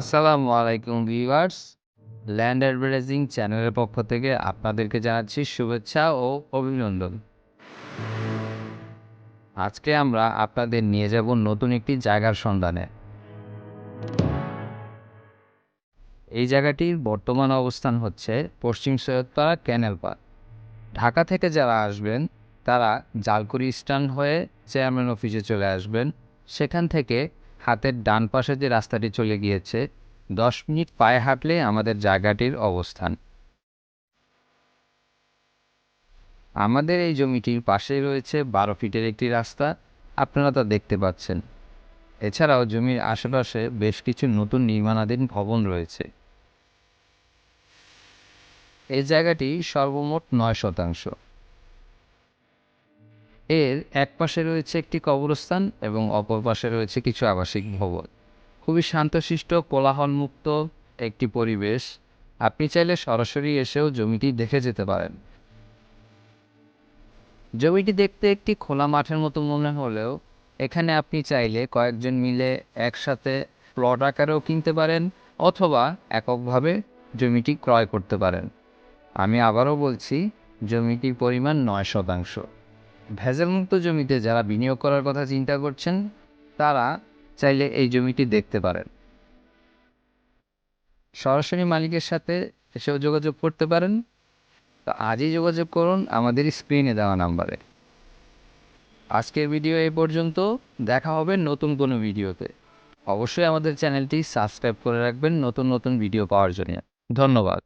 আসসালামু আলাইকুম viewers. Land advertising চ্যানেলের পক্ষ থেকে আপনাদেরকে জানাচ্ছি শুভেচ্ছা ও অভিনন্দন। আজকে আমরা আপনাদের নিয়ে যাব নতুন একটি জায়গার সন্ধানে। এই জায়গাটির বর্তমান অবস্থান হচ্ছে পশ্চিম সৈয়দপাড়া ক্যানেল পার্ক ঢাকা থেকে যারা আসবেন, তারা জালকুড়ি স্ট্যান্ড হয়ে চেয়ারম্যান অফিসে চলে আসবেন। সেখান থেকে হাতের ডান পাশে যে রাস্তাটি চলে গিয়েছে, দশ মিনিট পায়ে হাঁটলে আমাদের জায়গাটির অবস্থান। আমাদের এই জমিটির পাশেই রয়েছে বারো ফিটের একটি রাস্তা, আপনারা তা দেখতে পাচ্ছেন। এছাড়াও জমির আশেপাশে বেশ কিছু নতুন নির্মাণাধীন ভবন রয়েছে। এই জায়গাটি সর্বমোট নয় শতাংশ। এর এক পাশে রয়েছে একটি কবরস্থান এবং অপর পাশে রয়েছে কিছু আবাসিক ভবন। খুবই শান্তশিষ্ট, কোলাহলমুক্ত একটি পরিবেশ। আপনি চাইলে সরাসরি এসেও জমিটি দেখে যেতে পারেন। জমিটি দেখতে একটি খোলা মাঠের মতো মনে হলেও এখানে আপনি চাইলে কয়েকজন মিলে একসাথে প্লট আকারেও কিনতে পারেন অথবা এককভাবে জমিটি ক্রয় করতে পারেন। আমি আবারও বলছি, জমিটির পরিমাণ নয় শতাংশ। ভেজালমুক্ত জমিতে যারা বিনিয়োগ করার কথা চিন্তা করছেন, তারা চাইলে এই জমিটি দেখতে পারেন। সরাসরি মালিকের সাথে এসেও যোগাযোগ করতে পারেন। তো আজই যোগাযোগ করুন আমাদের স্ক্রিনে দেওয়া নাম্বারে। আজকের ভিডিও এই পর্যন্ত দেখা হবে নতুন কোনো ভিডিওতে অবশ্যই আমাদের চ্যানেলটি সাবস্ক্রাইব করে রাখবেন নতুন নতুন ভিডিও পাওয়ার জন্য। ধন্যবাদ।